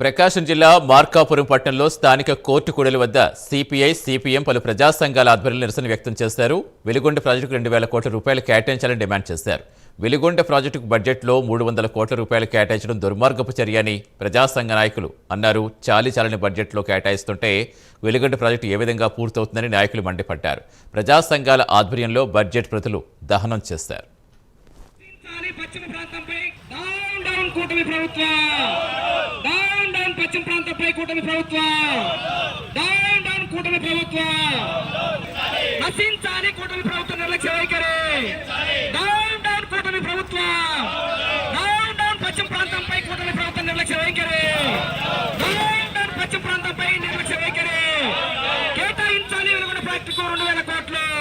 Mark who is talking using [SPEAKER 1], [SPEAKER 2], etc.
[SPEAKER 1] ప్రకాశం జిల్లా మార్కాపురం పట్టణంలో స్థానిక కోర్టు కూడలి వద్ద సిపిఐ సిపిఎం పలు ప్రజా సంఘాల ఆధ్వర్యంలో నిరసన వ్యక్తం చేశారు. వెలుగొండ ప్రాజెక్టుకు రెండు వేల కోట్ల రూపాయలు కేటాయించాలని డిమాండ్ చేశారు. వెలుగొండ ప్రాజెక్టుకు బడ్జెట్లో మూడు వందల కోట్ల రూపాయలు కేటాయించడం దుర్మార్గపు చర్య అని ప్రజాసంఘ నాయకులు అన్నారు. చాలి చాలని బడ్జెట్లో కేటాయిస్తుంటే వెలుగొండ ప్రాజెక్టు ఏ విధంగా పూర్తవుతుందని నాయకులు మండిపడ్డారు. ప్రజా సంఘాల ఆధ్వర్యంలో బడ్జెట్ ప్రతులు దహనం చేశారు.
[SPEAKER 2] కూటమి ప్రభుత్వం. కూటమి ప్రభుత్వం. కూటమి ప్రభుత్వం. నశించాలి కూటమి ప్రభుత్వం నిర్లక్ష్య వైఖరి. కూటమి ప్రభుత్వం. డౌన్ డౌన్ పశ్చిమ ప్రాంతంపై కూటమి ప్రభుత్వం నిర్లక్ష్య వైఖరి. డౌన్ డౌన్ పశ్చిమ ప్రాంతంపై నిర్లక్ష్య వైఖరి. కేటాయించాలి రెండు వేల కోట్లు.